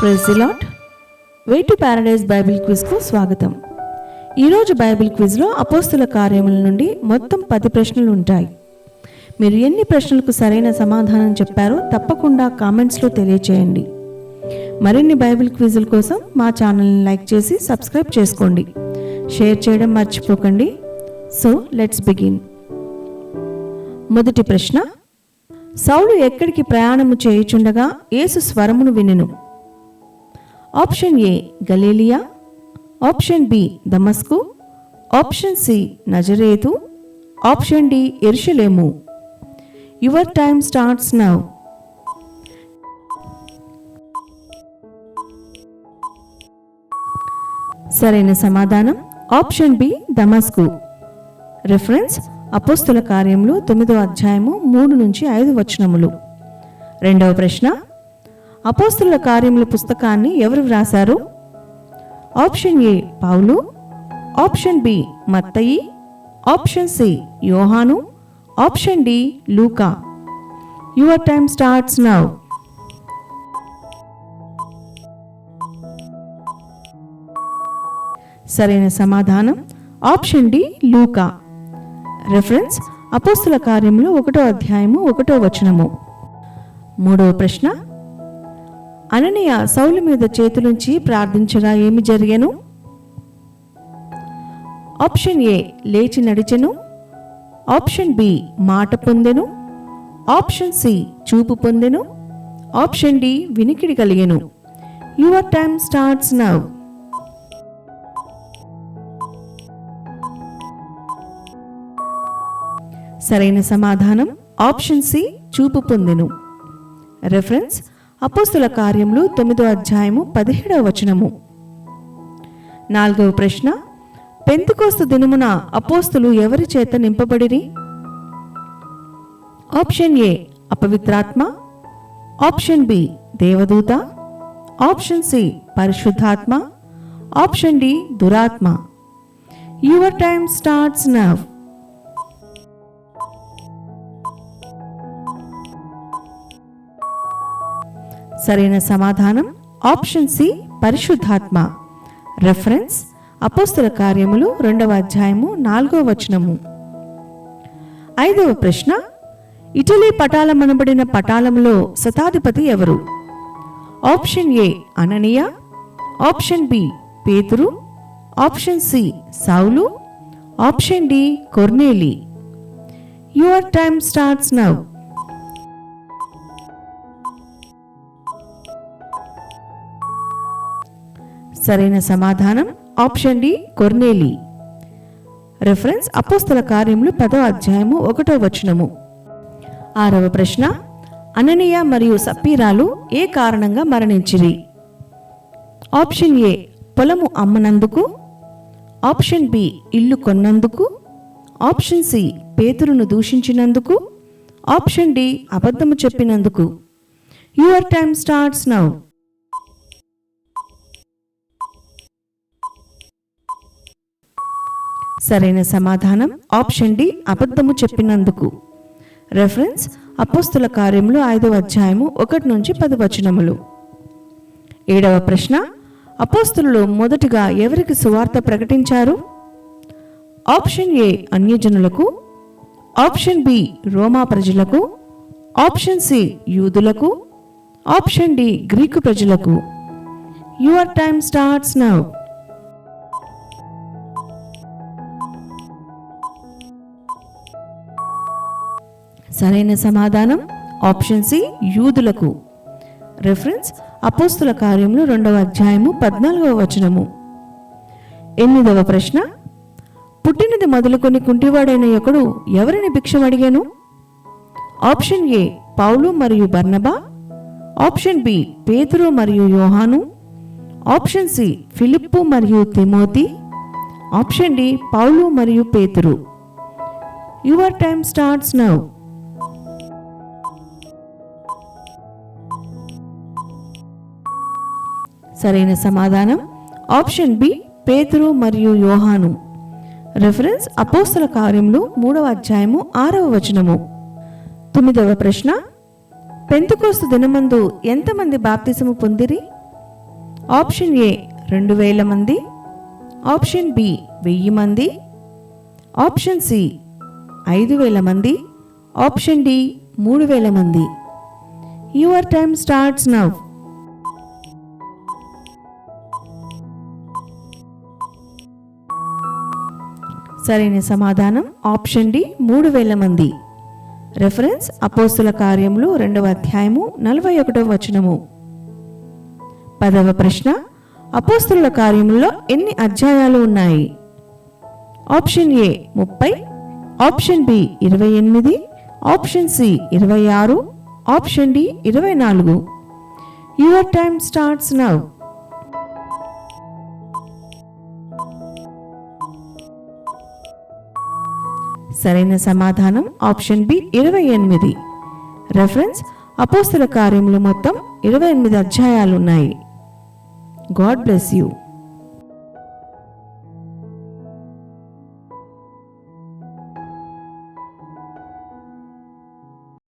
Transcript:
ప్రెజిలాట్ way to paradise Bible క్విజ్కు స్వాగతం. ఈరోజు బైబిల్ క్విజ్లో అపోస్తుల కార్యముల నుండి మొత్తం పది ప్రశ్నలు ఉంటాయి. మీరు ఎన్ని ప్రశ్నలకు సరైన సమాధానం చెప్పారో తప్పకుండా కామెంట్స్లో తెలియచేయండి. మరిన్ని బైబిల్ క్విజుల కోసం మా ఛానల్ని లైక్ చేసి సబ్స్క్రైబ్ చేసుకోండి. షేర్ చేయడం మర్చిపోకండి. సో లెట్స్ బిగిన్ మొదటి ప్రశ్న. సౌలు ఎక్కడికి ప్రయాణము చేయుచుండగా యేసు స్వరమును వినెను. ఆప్షన్ ఏ గలీలియా ఆప్షన్ బి దమస్కు ఆప్షన్ సి నజరేతు ఆప్షన్ డి ఎరుషలేము. Your time starts now. సరైన సమాధానం ఆప్షన్ బి దమస్కు. రిఫరెన్స్ అపోస్తుల కార్యములు తొమ్మిదో అధ్యాయము మూడు నుంచి ఐదు వచనములు. రెండవ ప్రశ్న అపోస్తుల కార్యముల పుస్తకాన్ని ఎవరు వ్రాసారు ఆప్షన్ ఏ పౌలు ఆప్షన్ బి మత్తయి ఆప్షన్ సి యోహాను option D Luka. Your time starts now. సరైన సమాధానం ఆప్షన్ డి లూకా. రెఫరెన్స్ అపోస్తుల కార్యములు ఒకటో అధ్యాయము ఒకటో వచనము. మూడవ ప్రశ్న అననీయ సౌలు మీద చేతులుంచి ప్రార్థించగా ఏమి జరిగాను? ఆప్షన్ ఏ లేచి నడిచెను. ఆప్షన్ బి మాట పొందెను. ఆప్షన్ సి చూపు పొందెను. ఆప్షన్ డి వినికిడి కలిగెను. యువర్ టైమ్ స్టార్ట్స్ నవ్ సరైన సమాధానం ఆప్షన్ సి చూపు పొందెను. రెఫరెన్స్ అపోస్తుల కార్యములు తొమ్మిదో అధ్యాయము పదిహేడవ వచనము. నాలుగవ ప్రశ్న పెంతుకోస్తు దినమున అపోస్తులు ఎవరి చేత నింపబడిరి? ఆప్షన్ ఏ అపవిత్రాత్మ. ఆప్షన్ బి దేవదూత. ఆప్షన్ సి పరిశుద్ధాత్మ. ఆప్షన్ డి దురాత్మ. యువర్ టైమ్ స్టార్ట్స్ నవ్ సరైన సమాధానం? ఆప్షన్ సి పరిశుద్ధాత్మ. రెఫరెన్స్ అపోస్తుల కార్యములు రెండవ అధ్యాయము నాలుగవ వచనము. ఐదవ ప్రశ్న ఇటలీ పటాలమనబడిన పటాలములో శతాధిపతి ఎవరు? ఆప్షన్ ఏ అననీయ. ఆప్షన్ బి పేతురు. ఆప్షన్ సి సౌలు. ఆప్షన్ డి కొర్నేలి. యువర్ టైమ్ స్టార్ట్స్ నవ్ సరైన సమాధానం? Option D కొర్నేలి. రెఫరెన్స్ అపోస్తల కార్యములు పదో అధ్యాయము ఒకటో వచనము. ఆరవ ప్రశ్న అననీయ మరియు సప్పీరాలు ఏ కారణంగా మరణించిరి? ఆప్షన్ ఏ పొలము అమ్మనందుకు. ఆప్షన్ బి ఇల్లు కొన్నందుకు. ఆప్షన్ సి పేతురును దూషించినందుకు. ఆప్షన్ డి అబద్ధము చెప్పినందుకు. Your time starts now. సరైన సమాధానం? ఆప్షన్ డి అబద్ధము చెప్పినందుకు. రెఫరెన్స్ అపోస్తుల కార్యములు ఐదవ అధ్యాయము ఒకటి నుంచి పది వచనములు. ఏడవ ప్రశ్న అపోస్తులు మొదటిగా ఎవరికి సువార్త ప్రకటించారు? ఆప్షన్ ఏ అన్యజనులకు. ఆప్షన్ బి రోమా ప్రజలకు. ఆప్షన్ సి యూదులకు. ఆప్షన్ డి గ్రీకు ప్రజలకు. యువర్ టైమ్ స్టార్ట్స్ నౌ సరైన సమాధానం? ఆప్షన్ సి యూదులకు. రెఫరెన్స్ అపోస్తుల కార్యములు రెండవ అధ్యాయము పద్నాలుగవ వచనము. ఎనిమిదవ ప్రశ్న పుట్టినది మొదలుకొని కుంటివాడైన ఒకడు ఎవరిని భిక్ష అడిగాను? ఆప్షన్ ఏ పౌలు మరియు బర్నబా. ఆప్షన్ బి పేతురు మరియు యోహాను. ఆప్షన్ సి ఫిలిప్పు మరియు తిమోతి. ఆప్షన్ డి పౌలు మరియు పేతురు. యువర్ టైమ్ స్టార్ట్స్ నౌ సరైన సమాధానం? ఆప్షన్ బి పేతురు మరియు యోహాను. రెఫరెన్స్ అపోస్తల కార్యములు మూడవ అధ్యాయము ఆరవ వచనము. తొమ్మిదవ ప్రశ్న పెంతుకోస్తు దినమందు ఎంతమంది బాప్తిసము పొందిరి? ఆప్షన్ ఏ రెండు వేల మంది. ఆప్షన్ బి వెయ్యి మంది. ఆప్షన్ సి ఐదు వేల మంది. ఆప్షన్ డి మూడు వేల మంది. యువర్ టైమ్ స్టార్ట్స్ నవ్ సరైన సమాధానం ఆప్షన్ డి మూడు వేల మంది. రెఫరెన్స్ అపోస్తుల కార్యములు రెండవ అధ్యాయము నలభై ఒకటవ వచనము. పదవ ప్రశ్న అపోస్తుల కార్యములో ఎన్ని అధ్యాయాలు ఉన్నాయి? ఆప్షన్ ఏ ముప్పై. ఆప్షన్ బి ఇరవై ఎనిమిది. ఆప్షన్ సి ఇరవై ఆరు. ఆప్షన్ డి ఇరవై నాలుగు. యువర్ టైమ్ స్టార్ట్స్ నవ్ సరైన సమాధానం ఆప్షన్ బి ఇరవై ఎనిమిది. రెఫరెన్స్ అపోస్తుల కార్యములు మొత్తం ఇరవై ఎనిమిది అధ్యాయాలు ఉన్నాయి గాడ్ బ్లెస్ యూ